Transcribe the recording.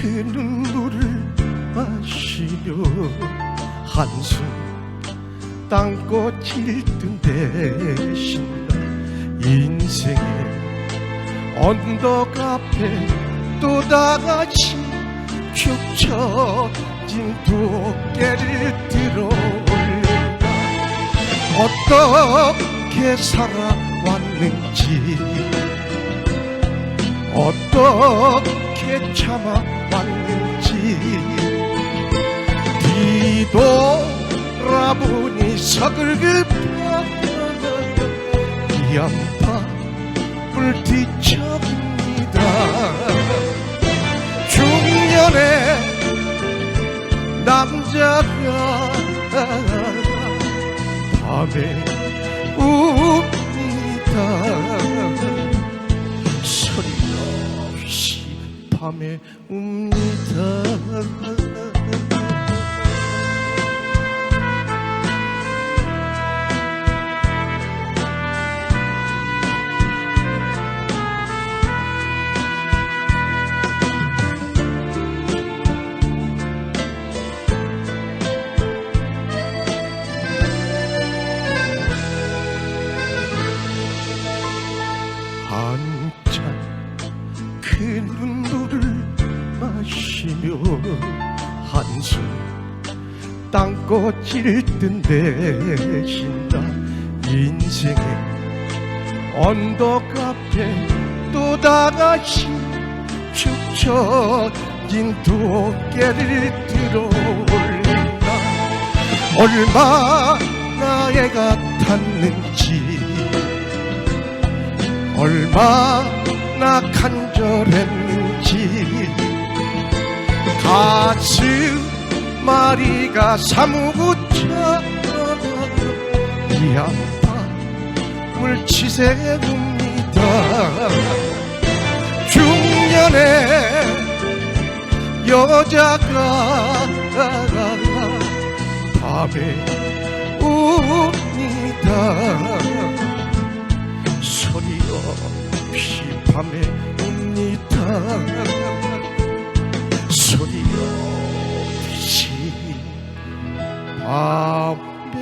그 눈물을 마시며 한숨 땅꽃 질뜬 대신 인생의 언덕 앞에 또다같이 겹쳐진 두어깨를 들어 올린다. 어떻게 살아왔는지 어떻게 참아 뒤돌아보니 서글급한 이 안팎을 뒤척입니다. 중년의 남자가 밤에 웁니다. 소리 없이 밤에 웁니다 한참 그 눈물을 마시며 한숨 듯 내쉰다 인생의 언덕 앞에 또 다같이 축 처진 두께를 들어올린다 얼마나 애가 탔는지 얼마나 간절했는지. 가슴 마리가 사무구쳐 이 아픔을 치새웁니다. 중년의 여자가 밤에 웁니다 웁니다 소리 없이 밤에